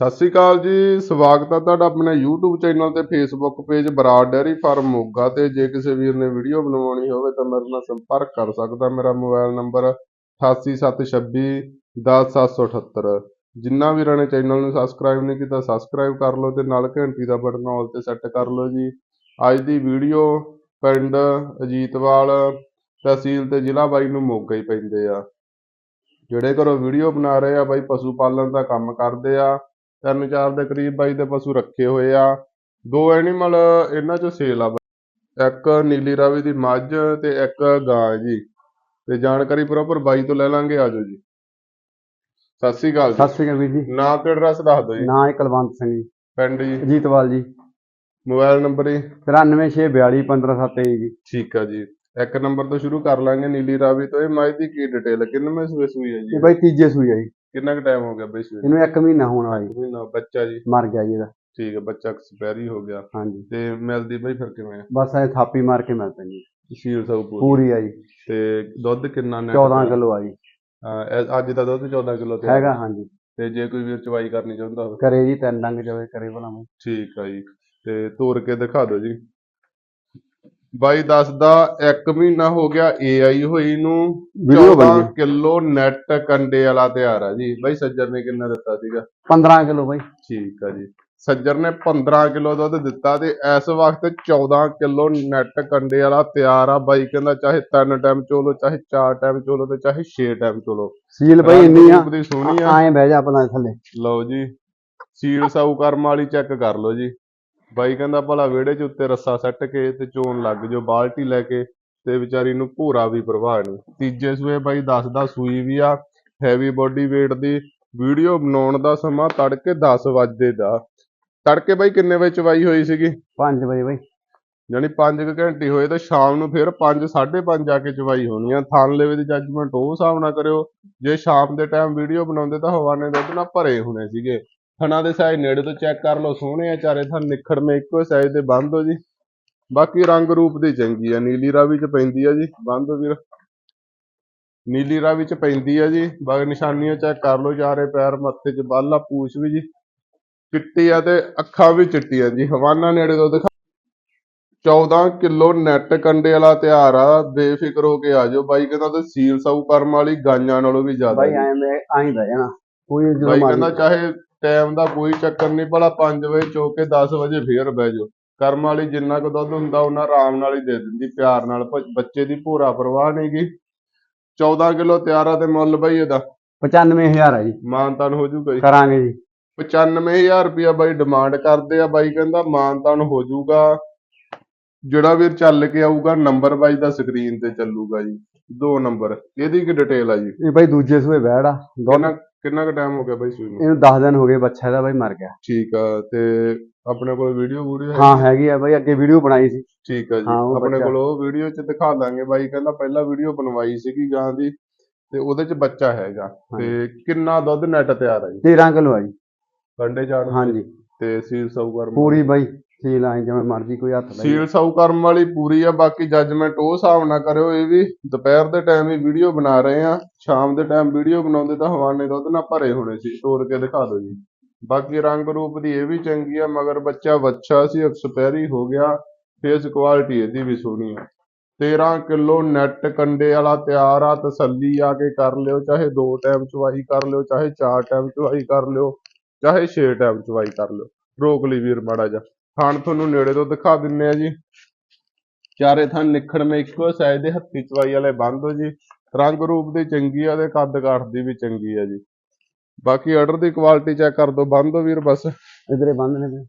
ਸਤਿ ਸ੍ਰੀ ਅਕਾਲ ਜੀ, ਸਵਾਗਤ ਹੈ ਤੁਹਾਡਾ ਆਪਣੇ YouTube ਚੈਨਲ ਤੇ Facebook page Brar dairy farm Moga ਤੇ। ਜੇ ਕਿਸੇ ਵੀਰ ਨੇ ਵੀਡੀਓ ਬਣਵਾਉਣੀ ਹੋਵੇ ਤਾਂ ਮੇਰੇ ਨਾਲ ਸੰਪਰਕ ਕਰ ਸਕਦਾ। ਮੇਰਾ ਮੋਬਾਈਲ ਨੰਬਰ 8876 10778 ਜਿੰਨਾ ਵੀਰਾਂ ਨੇ ਚੈਨਲ ਨੂੰ ਸਬਸਕ੍ਰਾਈਬ ਨਹੀਂ ਕੀਤਾ ਸਬਸਕ੍ਰਾਈਬ ਕਰ ਲਓ ਤੇ ਨਾਲ ਘੰਟੀ ਦਾ ਬਟਨ ਆਲ ਤੇ ਸੈੱਟ ਕਰ ਲਓ ਜੀ। ਅੱਜ ਦੀ ਵੀਡੀਓ ਪਿੰਡ ਅਜੀਤਵਾਲ ਤਹਿਸੀਲ ਤੇ ਜ਼ਿਲ੍ਹਾ ਬਾਈ ਨੂੰ ਮੋਗਾ ਹੀ ਪੈਂਦੇ ਆ। ਜਿਹੜੇ ਘਰੋਂ ਵੀਡੀਓ ਬਣਾ ਰਹੇ ਆ, ਬਾਈ ਪਸ਼ੂ ਪਾਲਣ ਦਾ ਕੰਮ ਕਰਦੇ ਆ। ਤਿੰਨ ਚਾਰ ਦੇ ਕਰੀਬ ਬਾਈ ਦੇ ਪਸ਼ੂ ਰੱਖੇ ਹੋਏ ਆ। ਦੋ ਐਨੀਮਲ ਇਹਨਾਂ ਚੋਂ ਸੇਲ ਆ। ਇੱਕ ਨੀਲੀ ਰਾਵੀ ਦੀ ਮੱਝ ਤੇ ਇੱਕ ਗਾਂ ਹੈ ਜੀ। ਤੇ ਜਾਣਕਾਰੀ ਪ੍ਰੋਪਰ ਬਾਈ ਤੋਂ ਲੈ ਲਾਂਗੇ ਆਜੋ ਜੀ। ਸਤਿ ਸ੍ਰੀ ਅਕਾਲ ਜੀ। ਸਤਿ ਸ਼੍ਰੀ ਅਕਾਲ ਵੀਰ ਜੀ। ਨਾਮ ਤੇ ਐਡਰੈਸ ਦੱਸ ਦਿਓ ਜੀ। ਨਾਂ ਹੈ ਕੁਲਵੰਤ ਸਿੰਘ ਜੀ। ਪਿੰਡ ਜੀ। ਅਜੀਤਵਾਲ ਜੀ। ਮੋਬਾਈਲ ਨੰਬਰ ਜੀ। 93642 ਜੀ। ਠੀਕ ਆ ਜੀ। ਇੱਕ ਨੰਬਰ ਤੋਂ ਸ਼ੁਰੂ ਕਰ ਲਾਂਗੇ ਨੀਲੀ ਰਾਵੀ ਤੋਂ। ਇਹ ਮੱਝ ਦੀ ਕੀ ਡਿਟੇਲ ਕਿੰਨਵੇਂ ਸੂਏ ਸੂਈ ਹੈ ਜੀ? ਇਹ ਬਾਈ ਤੀਜੇ ਸੂਈ ਆ ਜੀ। ਕਿੰਨਾ ਕੁ ਟਾਈਮ ਹੋ ਗਿਆ ਬਈ ਨੂੰ? ਇਹਨੂੰ ਇੱਕ ਮਹੀਨਾ ਹੋਣ ਵਾਲਾ ਜੀ। ਮਹੀਨਾ ਬੱਚਾ ਜੀ। ਮਰ ਗਿਆ ਜੀ ਇਹਦਾ। ਠੀਕ ਹੈ ਬੱਚਾ ਐਕਸਪਾਇਰੀ ਹੋ ਗਿਆ। ਹਾਂਜੀ। ਤੇ ਮਿਲਦੀ ਬਈ ਫਿਰ ਕਿਵੇਂ ਆ? ਬਸ ਐ ਥਾਪੀ ਮਾਰ ਕੇ ਮਿਲ ਪੈਂਦੀ ਸ਼ੀਲ ਸਭ ਪੂਰੀ। ਪੂਰੀ ਆ ਜੀ। ਤੇ ਦੁੱਧ ਕਿੰਨਾ ਨੇ 14 ਕਿਲੋ ਆ ਜੀ। ਅੱਜ ਦਾ ਦੁੱਧ 14 ਕਿਲੋ ਤੇ ਹੈਗਾ ਹਾਂਜੀ। ਤੇ ਜੇ ਕੋਈ ਵੀਰ ਚਵਾਈ ਕਰਨੀ ਚਾਹੁੰਦਾ ਹੋਵੇ। ਕਰੇ ਜੀ ਤਿੰਨ ਡੰਗ ਜਾਵੇ ਕਰੇ ਭਲਾ ਮੈਂ। ਠੀਕ ਆ ਜੀ। ਤੇ ਤੋੜ ਕੇ ਦਿਖਾ ਦਿਓ ਜੀ। ਬਾਈ ਦੱਸਦਾ 1 ਮਹੀਨਾ ਹੋ ਗਿਆ ਏਆਈ ਹੋਈ ਨੂੰ ਵੀਡੀਓ 14 ਬਣੀ ਕਿਲੋ ਨੈਟ ਕੰਡੇ ਵਾਲਾ ਤਿਆਰ ਆ ਜੀ। ਬਾਈ ਸੱਜਰ ਨੇ ਕਿੰਨਾ ਦਿੱਤਾ ਸੀਗਾ? 15 ਕਿਲੋ ਬਾਈ। ਠੀਕ ਆ ਜੀ। ਸੱਜਰ ਨੇ 15 ਕਿਲੋ ਦੁੱਧ ਦਿੱਤਾ ਤੇ ਇਸ ਵਕਤ 14 ਕਿਲੋ ਨੈਟ ਕੰਡੇ ਵਾਲਾ ਤਿਆਰ ਆ। ਬਾਈ ਕਹਿੰਦਾ ਚਾਹੇ ਤਿੰਨ ਟਾਈਮ ਚੋਲੋ ਚਾਹੇ ਚਾਰ ਟਾਈਮ ਚੋਲੋ ਤੇ ਚਾਹੇ 6 ਟਾਈਮ ਚੋਲੋ। ਸੀਲ ਬਾਈ ਇੰਨੀ ਆ। ਸੋਹਣੀ ਆ। ਐਂ ਬਹਿ ਜਾ ਆਪਣਾ ਥੱਲੇ। ਲਓ ਜੀ। ਸੀਲ ਸਾਊ ਕਰਮ ਵਾਲੀ ਚੈੱਕ ਕਰ ਲਓ ਜੀ। ਬਾਈ ਕਹਿੰਦਾ ਭਲਾ ਵਿਹੜੇ 'ਚ ਉੱਤੇ ਰੱਸਾ ਸੱਟ ਕੇ ਤੇ ਚੋਣ ਲੱਗ ਜਾਓ ਬਾਲਟੀ ਲੈ ਕੇ ਤੇ ਵਿਚਾਰੀ ਨੂੰ ਭੂਰਾ ਵੀ ਪ੍ਰਵਾਹ ਨਹੀਂ। ਤੀਜੇ ਸੂਏ ਬਾਈ ਦੱਸਦਾ ਸੂਈ ਵੀ ਆ ਹੈਵੀ ਬੋਡੀ weight ਦੀ ਵੀਡੀਓ ਬਣਾਉਣ ਦਾ ਸਮਾਂ ਤੜਕੇ 10 ਵਜੇ ਦਾ। ਤੜਕੇ ਬਾਈ ਕਿੰਨੇ ਵਜੇ ਚਵਾਈ ਹੋਈ ਸੀਗੀ? 5 ਵਜੇ ਬਾਈ। ਯਾਨੀ 5 ਘੰਟੇ ਹੋਏ ਤੇ ਸ਼ਾਮ ਨੂੰ ਫਿਰ 5 5:30 ਜਾ ਕੇ ਚਵਾਈ ਹੋਣੀ ਆ। ਥਣ ਲੈਵੇ ਦੀ ਜੱਜਮੈਂਟ ਉਹ ਹਿਸਾਬ ਨਾਲ ਕਰਿਓ ਜੇ ਸ਼ਾਮ ਦੇ ਟਾਈਮ ਵੀਡੀਓ ਬਣਾਉਂਦੇ ਤਾਂ ਹਵਾਨੇ ਦੁੱਧ ਨਾਲ ਭਰੇ ਹੋਣੇ ਸੀਗੇ। ਥਣਾ ਦੇ ਸਾਈਜ਼ ਨੇੜੇ ਤੋਂ ਚੈੱਕ ਕਰ ਲਓ ਸੋਹਣੇ ਆ ਚਾਰੇ ਥਣ ਨਿਖੜਵੇਂ ਇੱਕੋ ਸਾਈਜ਼ ਦੇ ਬੰਦ ਹੋ ਜੀ। ਬਾਕੀ ਰੰਗ ਰੂਪ ਦੀ ਚੰਗੀ ਆ ਨੀਲੀ ਰਾਵੀ ਚ ਪੈਂਦੀ ਆ ਜੀ ਬੰਦ ਵੀਰ। ਨੀਲੀ ਰਾਵੀ ਚ ਪੈਂਦੀ ਆ ਜੀ ਬਾਕੀ ਨਿਸ਼ਾਨੀਆਂ ਚੈੱਕ ਕਰ ਲਓ ਚਾਰੇ ਪੈਰ ਮੱਥੇ 'ਚ ਬਾਲਾ ਪੂਛ ਵੀ ਜੀ। ਚਿੱਟੀ ਆ ਤੇ ਅੱਖਾਂ ਵੀ ਚਿੱਟੀਆਂ ਜੀ ਹਵਾਨਾ ਨੇੜੇ ਤੋਂ ਦਿਖਾ 14 ਕਿਲੋ ਨੈਟ ਕੰਡੇ ਵਾਲਾ ਤਿਆਰ ਆ ਬੇਫਿਕਰ ਹੋ ਕੇ ਆ ਜਾਓ। ਬਾਈ ਕਹਿੰਦਾ ਤੇ ਸੀਲ ਸਾਊ ਕਰਮ ਵਾਲੀ ਗਾਈਆਂ ਨਾਲੋਂ ਵੀ ਜ਼ਿਆਦਾ ਬਾਈ। ਐਂ ਮੈਂ ਐਂ ਜਾਣਾ। ਕੋਈ ਬਾਈ ਕਹਿੰਦਾ ਚਾਹੇ ਟਾਈਮ ਦਾ ਕੋਈ ਚੱਕਰ ਨਹੀਂ ਭਲਾ 5 ਵਜੇ ਚੋ ਕੇ 10 ਵਜੇ ਫੇਰ ਬਹਿ ਜਾਓ। ਕਰਮ ਵਾਲੀ ਜਿੰਨਾ ਕੁ ਦੁੱਧ ਹੁੰਦਾ ਉਹਨਾਂ ਆਰਾਮ ਨਾਲ ਹੀ ਦੇ ਦਿੰਦੀ ਪਿਆਰ ਨਾਲ। ਬੱਚੇ ਦੀ ਭੂਰਾ ਪਰਵਾਹ ਨਹੀਂਗੀ 14 ਕਿਲੋ ਤਿਆਰ ਤੇ ਮੁੱਲ ਬਾਈ ਇਹਦਾ। 95000 ਆ ਜੀ। ਮਾਨਤਾਨ ਹੋ ਜੂਗਾ ਜੀ। ਕਰਾਂਗੇ ਜੀ। 95000 ਰੁਪਇਆ ਬਾਈ ਡਿਮਾਂਡ ਕਰਦੇ ਆ। ਬਾਈ ਕਹਿੰਦਾ ਮਾਨਤਾਨ ਹੋ ਜੂਗਾ ਜਿਹੜਾ ਵੀਰ ਚੱਲ ਕੇ ਆਊਗਾ ਨੰਬਰ ਬਾਈ ਦਾ ਸਕਰੀਨ ਤੇ ਚੱਲੂਗਾ ਜੀ। ਦੋ ਨੰਬਰ ਇਹਦੀ ਕੀ ਡਿਟੇਲ ਆ ਜੀ? ਇਹ ਬਾਈ ਦੂਜੇ ਸੂਏ ਬਹਿੜ ਆ। ਦੁੱਧ ਕਿੰਨਾ ਕੁ ਟਾਈਮ ਹੋ ਗਿਆ ਬਾਈ ਸੂਈ ਨੂੰ? ਇਹਨੂੰ 10 ਦਿਨ ਹੋ ਗਏ ਬੱਚਾ ਇਹਦਾ ਬਾਈ ਮਰ ਗਿਆ। ਠੀਕ ਆ ਤੇ ਆਪਣੇ ਕੋਲ ਵੀਡੀਓ ਵੀਡੀਓ ਹਾਂ ਹੈਗੀ ਆ ਬਾਈ ਅੱਗੇ ਵੀਡੀਓ ਬਣਾਈ ਸੀ। ਠੀਕ ਆ ਜੀ। ਹਾਂ, ਉਹ ਆਪਣੇ ਬੱਚਾ। ਕੋਲ ਉਹ ਵੀਡੀਓ ਚ ਦਿਖਾ ਦਾਂਗੇ ਬਾਈ ਕਹਿੰਦਾ ਪਹਿਲਾਂ ਵੀਡੀਓ ਬਣਵਾਈ ਸੀਗੀ ਗਾਂ ਦੀ ਤੇ ਉਹਦੇ ਚ ਬੱਚਾ ਹੈਗਾ। ਤੇ ਕਿੰਨਾ ਦੁੱਧ ਨੈਟ ਤਿਆਰ ਆ ਜੀ? 13 ਕਿਲੋ ਆ ਜੀ। ਕੰਡੇ ਚਾੜ ਹਾਂਜੀ। ਤੇ ਸੀਲ ਸਾਊਕਰ ਪੂਰੀ ਬਾਈ। ਸੀਲ ਆਏ ਜਿਵੇਂ ਮਰਜ਼ੀ ਕੋਈ ਹੱਥ ਲਾਈ ਸੀਲ ਸਾਊ ਕਰਮ ਵਾਲੀ ਪੂਰੀ ਆ, ਬਾਕੀ ਜੱਜਮੈਂਟ ਉਹ ਹਿਸਾਬ ਨਾਲ ਕਰਿਓ, ਇਹ ਵੀ ਦੁਪਹਿਰ ਦੇ ਟਾਈਮ ਹੀ ਵੀਡੀਓ ਬਣਾ ਰਹੇ ਆ, ਸ਼ਾਮ ਦੇ ਟਾਈਮ ਵੀਡੀਓ ਬਣਾਉਂਦੇ ਤਾਂ ਹਵਾਨੇ ਦੁੱਧ ਨਾਲ ਭਰੇ ਹੋਣੇ ਸੀ, ਤੋੜ ਕੇ ਦਿਖਾ ਦਿਓ ਜੀ। ਬਾਕੀ ਰੰਗ ਰੂਪ ਦੀ ਇਹ ਵੀ ਚੰਗੀ ਆ, ਮਗਰ ਬੱਚਾ ਵੱਛਾ ਸੀ ਐਕਸਪਾਇਰੀ ਹੋ ਗਿਆ ਫੇਸ ਕੁਆਲਿਟੀ ਇਹਦੀ ਵੀ ਸੋਹਣੀ ਆ। 13 ਕਿਲੋ ਨੈਟ ਕੰਡੇ ਵਾਲਾ ਤਿਆਰ ਆ, ਤਸੱਲੀ ਆ ਕੇ ਕਰ ਲਿਓ, ਚਾਹੇ ਦੋ ਟਾਈਮ ਚਵਾਈ ਕਰ ਲਿਓ, ਚਾਹੇ ਚਾਰ ਟਾਈਮ ਚਵਾਈ ਕਰ ਲਿਓ, ਚਾਹੇ 6 ਟਾਈਮ ਚਵਾਈ ਕਰ ਲਿਓ। ਰੋਕ ਲਈ ਵੀਰ ਮਾੜਾ ਜਿਹਾ। ਥਣ ਤੁਹਾਨੂੰ ਨੇੜੇ ਤੋਂ ਦਿਖਾ ਦਿੰਨੇ ਆ ਜੀ। ਚਾਰੇ ਥਣ ਨਿਖੜਵੇਂ ਇੱਕੋ ਸਾਈਜ਼ ਦੇ ਹੱਥੀ ਚਵਾਈ ਵਾਲੇ ਬੰਦ ਹੋ ਜੀ। ਰੰਗ ਰੂਪ ਦੀ ਚੰਗੀ ਆ ਤੇ ਕੱਦ ਕਾਠ ਦੀ ਵੀ ਚੰਗੀ ਆ ਜੀ। ਬਾਕੀ ਆਰਡਰ ਦੀ ਕੁਆਲਿਟੀ ਚੈੱਕ ਕਰ ਦਿਓ ਬੰਦ ਹੋ ਵੀਰ ਬਸ। ਇਧਰੇ ਬੰਦ ਨੇ।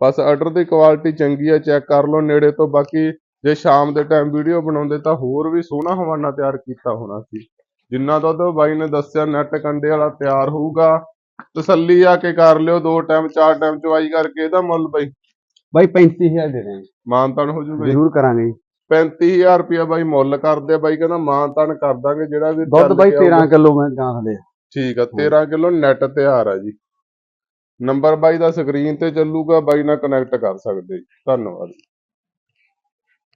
ਬਸ ਆਰਡਰ ਦੀ ਕੁਆਲਿਟੀ ਚੰਗੀ ਆ ਚੈੱਕ ਕਰ ਲਓ। ਨੇੜੇ ਤੋਂ ਬਾਕੀ ਜੇ ਸ਼ਾਮ ਦੇ ਟਾਈਮ ਵੀਡੀਓ ਬਣਾਉਂਦੇ ਤਾਂ ਹੋਰ ਵੀ ਸੋਹਣਾ ਹਵਾਨਾ ਤਿਆਰ ਕੀਤਾ ਹੋਣਾ ਸੀ। ਜਿੰਨਾ ਦੁੱਧ ਬਾਈ ਨੇ ਦੱਸਿਆ ਨੈਟ ਕੰਡੇ ਵਾਲਾ ਤਿਆਰ ਹੋਊਗਾ। ਤਸੱਲੀ ਆ ਕੇ ਕਰ ਲਿਓ। ਦੋ ਟਾਈਮ ਚਾਰ ਟਾਈਮ ਚਵਾਈ ਕਰਕੇ ਇਹਦਾ ਮੁੱਲ ਬਾਈ ਬਾਈ 35000 ਦੇ ਦੇਣਗੇ ਮਾਨਤਾਨ ਹੋ ਜੂਗਾ ਜੀ ਜ਼ਰੂਰ ਕਰਾਂਗੇ ਜੀ। 35000 ਰੁਪਇਆ ਬਾਈ ਮੁੱਲ ਕਰਦੇ ਆ ਬਾਈ ਕਹਿੰਦਾ ਮਾਨਤਾਨ ਕਰ ਦਾਂਗੇ ਜਿਹੜਾ ਵੀ ਦੁੱਧ ਚੱਲ ਬਾਈ ਕੇ ਆਊਗਾ। 13 ਕਿਲੋ ਮੈਂ ਗਾਂ ਥਲੇ ਠੀਕ ਆ 13 ਕਿਲੋ ਨੈਟ ਤਿਆਰ ਆ ਜੀ। ਨੰਬਰ ਬਾਈ ਦਾ ਸਕਰੀਨ ਤੇ ਚੱਲੂਗਾ ਬਾਈ ਨਾਲ ਕਨੈਕਟ ਕਰ ਸਕਦੇ ਜੀ। ਧੰਨਵਾਦ।